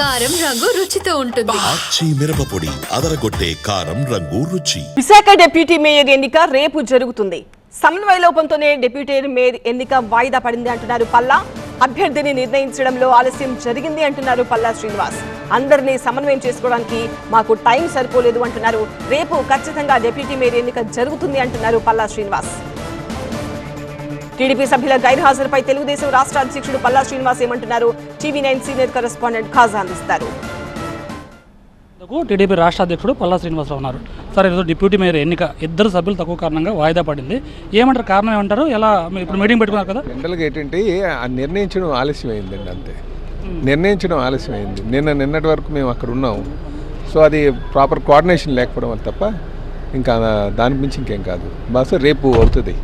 కారం రంగు రుచితో ఉంటుంది. ఆచి మిరపపొడి అదరగొట్టే కారం రంగు రుచి. విశాఖ డిప్యూటీ మేయర్ ఎన్నిక రేపు జరుగుతుంది. సమన్వయ లోపంతోనే డిప్యూటీ మేయర్ ఎన్నిక వాయిదా పడింది అంటున్నారు పల్లా. అభ్యర్థిని నిర్ణయించడంలో ఆలస్యం జరిగింది అంటున్నారు పల్లా శ్రీనివాస్. అందరినీ సమన్వయం చేసుకోవడానికి మాకు టైం సరిపోలేదు అంటున్నారు. రేపు ఖచ్చితంగా డిప్యూటీ మేయర్ ఎన్నిక జరుగుతుంది అంటున్నారు పల్లా శ్రీనివాస్. టీడీపీ సభ్యుల గైర్హాజరుపై తెలుగుదేశం రాష్ట్ర అధ్యక్షుడు పల్లా శ్రీనివాస్ ఏమంటున్నారు? TV nine senior correspondent Khaja అందిస్తారు. టీడీపీ రాష్ట్ర అధ్యక్షుడు పల్లా శ్రీనివాసరావు ఉన్నారు. సార్ ఈరోజు డిప్యూటీ మేయర్ ఎన్నిక ఇద్దరు సభ్యులు తక్కువ కారణంగా వాయిదా పడింది. ఏమంటారు? కారణం ఏమంటారు? ఎలా ఇప్పుడు మీటింగ్ పెట్టుకున్నారు కదా? జనరల్గా ఏంటంటే ఆ నిర్ణయించడం ఆలస్యం అయిందండి అంతే. నిర్ణయించడం ఆలస్యం అయింది నిన్న నిన్నటి వరకు మేము అక్కడ ఉన్నాము సో అది ప్రాపర్ కోఆర్డినేషన్ లేకపోవడం వల్ల తప్ప ఇంకా దాని మించి ఇంకేం కాదు. బహుశా రేపు అవుతుంది.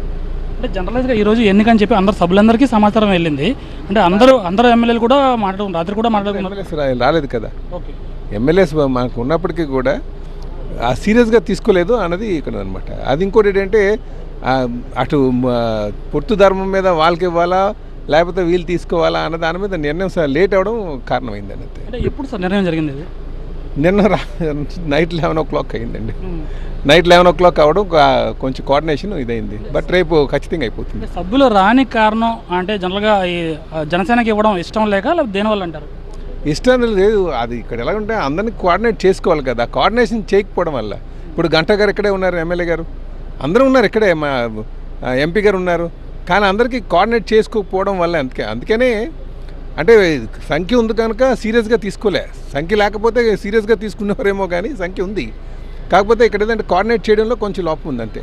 అంటే జనరల్గా ఈ రోజు ఎన్నికని చెప్పి అందరు సభ్యులందరికీ సమాచారం వెళ్ళింది. అంటే అందరూ అందరూ ఎమ్మెల్యేలు కూడా మాట్లాడుకున్నారు రాత్రి కూడా మాట్లాడుకున్నారు రాలేదు కదా. ఓకే. ఎమ్మెల్యేస్ మనకు ఉన్నప్పటికీ కూడా ఆ సీరియస్గా తీసుకోలేదు అన్నది ఇక్కడ అనమాట అది ఇంకోటి ఏంటంటే అటు పొత్తు ధర్మం మీద వాళ్ళకి ఇవ్వాలా లేకపోతే వీళ్ళు తీసుకోవాలా అన్న దాని మీద నిర్ణయం లేట్ అవ్వడం కారణమైందని అంతే అంటే ఎప్పుడు సార్ నిర్ణయం జరిగింది నిన్న రా నైట్ లెవెన్ ఓ క్లాక్ అయిందండి. నైట్ లెవెన్ ఓ క్లాక్ అవ్వడం కొంచెం కోఆర్డినేషన్ ఇదైంది. బట్ రేపు ఖచ్చితంగా అయిపోతుంది. సభ్యులు రాని కారణం అంటే జనరల్గా ఈ జనసేనకి ఇవ్వడం ఇష్టం లేక లేకపోతే దేనివల్ల అంటారు? ఇష్టం లేదు. అది ఇక్కడ ఎలా ఉంటే అందరినీ కోఆర్డినేట్ చేసుకోవాలి కదా. కోఆర్డినేషన్ చేయకపోవడం వల్ల. ఇప్పుడు గంట గారు ఇక్కడే ఉన్నారు ఎమ్మెల్యే గారు. అందరూ ఉన్నారు ఇక్కడే మా ఎంపీ గారు ఉన్నారు. కానీ అందరికీ కోఆర్డినేట్ చేసుకోకపోవడం వల్ల అందుకే అందుకనే అంటే సంఖ్య ఉంది కనుక సీరియస్గా తీసుకోలే. సంఖ్య లేకపోతే సీరియస్గా తీసుకునేవారేమో కానీ సంఖ్య ఉంది. కాకపోతే ఇక్కడ ఏదంటే కోఆర్డినేట్ చేయడంలో కొంచెం లోపం ఉంది అంతే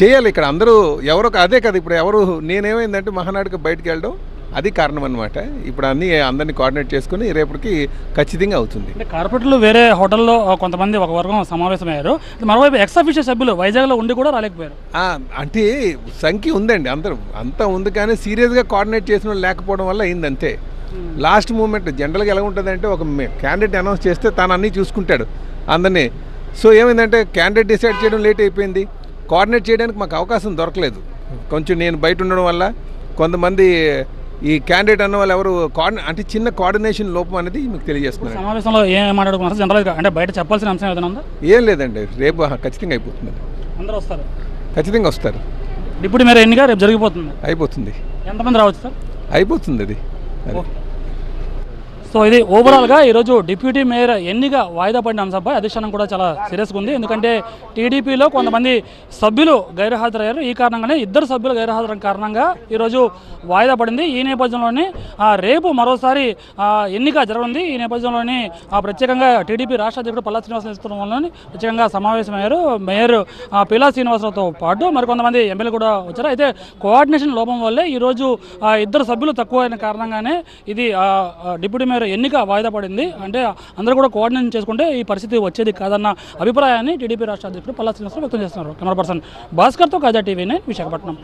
చేయాలి ఇక్కడ అందరూ ఎవరో అదే కదా ఇప్పుడు ఎవరు నేనేమైందంటే మహానాడుకి బయటికి వెళ్ళడం. అది కారణం అనమాట ఇప్పుడు అన్ని అందరినీ కోఆర్డినేట్ చేసుకుని రేపటికి ఖచ్చితంగా అవుతుంది. అంటే కార్పొరేటర్లు వేరే హోటల్లో కొంతమంది ఒక వర్గం సమావేశమయ్యారు. మరోవైపు ఎక్స్ అఫీషియల్ సభ్యులు వైజాగ్లో ఉండి కూడా రాలేకపోయారు. అంటే సంఖ్య ఉందండి అందరూ. అంతా ఉంది కానీ సీరియస్గా కోఆర్డినేట్ చేసిన లేకపోవడం వల్ల అయింది అంతే లాస్ట్ మూమెంట్ జనరల్గా ఎలా ఉంటుందంటే ఒక క్యాండిడేట్ అనౌన్స్ చేస్తే తాను అన్నీ చూసుకుంటాడు అందరినీ. సో ఏమైందంటే క్యాండిడేట్ డిసైడ్ చేయడం లేట్ అయిపోయింది. కోఆర్డినేట్ చేయడానికి మాకు అవకాశం దొరకలేదు. కొంచెం నేను బయట ఉండడం వల్ల కొంతమంది ఈ క్యాండిడేట్ అన్న వాళ్ళు ఎవరు అంటే చిన్న కోఆర్డినేషన్ లోపం అనేది మీకు తెలియజేస్తున్నాను. సమావేశంలో ఏం మాట్లాడుకున్నారు జనరల్గా అంటే బయట చెప్పాల్సిన అంశం ఏదైనా ఉందా? ఏం లేదండి. రేపు ఖచ్చితంగా అయిపోతుంది. అందరూ వస్తారు. ఖచ్చితంగా వస్తారు. డిప్యూటీ మేయర్ ఎన్నిక రేపు జరిగిపోతుంది. అయిపోతుంది. ఎంతమంది రావచ్చు సార్? అయిపోతుంది అది. సో ఇది ఓవరాల్గా ఈరోజు డిప్యూటీ మేయర్ ఎన్నిక వాయిదా పడిన అంశంపై అధిష్టానం కూడా చాలా సీరియస్గా ఉంది. ఎందుకంటే టీడీపీలో కొంతమంది సభ్యులు గైర్హాజరయ్యారు. ఈ కారణంగానే ఇద్దరు సభ్యులు గైర్హాజరు కారణంగా ఈరోజు వాయిదా పడింది. ఈ నేపథ్యంలోనే రేపు మరోసారి ఎన్నిక జరగనుంది. ఈ నేపథ్యంలోని ఆ, ప్రత్యేకంగా టీడీపీ రాష్ట్ర అధ్యక్షుడు పల్లా శ్రీనివాస నేతృత్వంలోని ప్రత్యేకంగా సమావేశమయ్యారు. మేయర్ పిలా శ్రీనివాసరావుతో పాటు మరికొంతమంది ఎమ్మెల్యే కూడా వచ్చారు. అయితే కోఆర్డినేషన్ లోపం వల్లే ఈరోజు ఇద్దరు సభ్యులు తక్కువ అయిన కారణంగానే ఇది డిప్యూటీ మేయర్ ఎన్నిక వాయిదా పడింది. అంటే అందరూ కూడా కోఆర్డినేషన్ చేసుకుంటే ఈ పరిస్థితి వచ్చేది కాదన్న అభిప్రాయాన్ని టీడీపీ రాష్ట్ర అధ్యక్షుడు పల్లా శ్రీనివాసరావు వ్యక్తం చేస్తున్నారు. కెమెరా పర్సన్ భాస్కర్తో కాజా టీవీ నైన్ విశాఖపట్నం.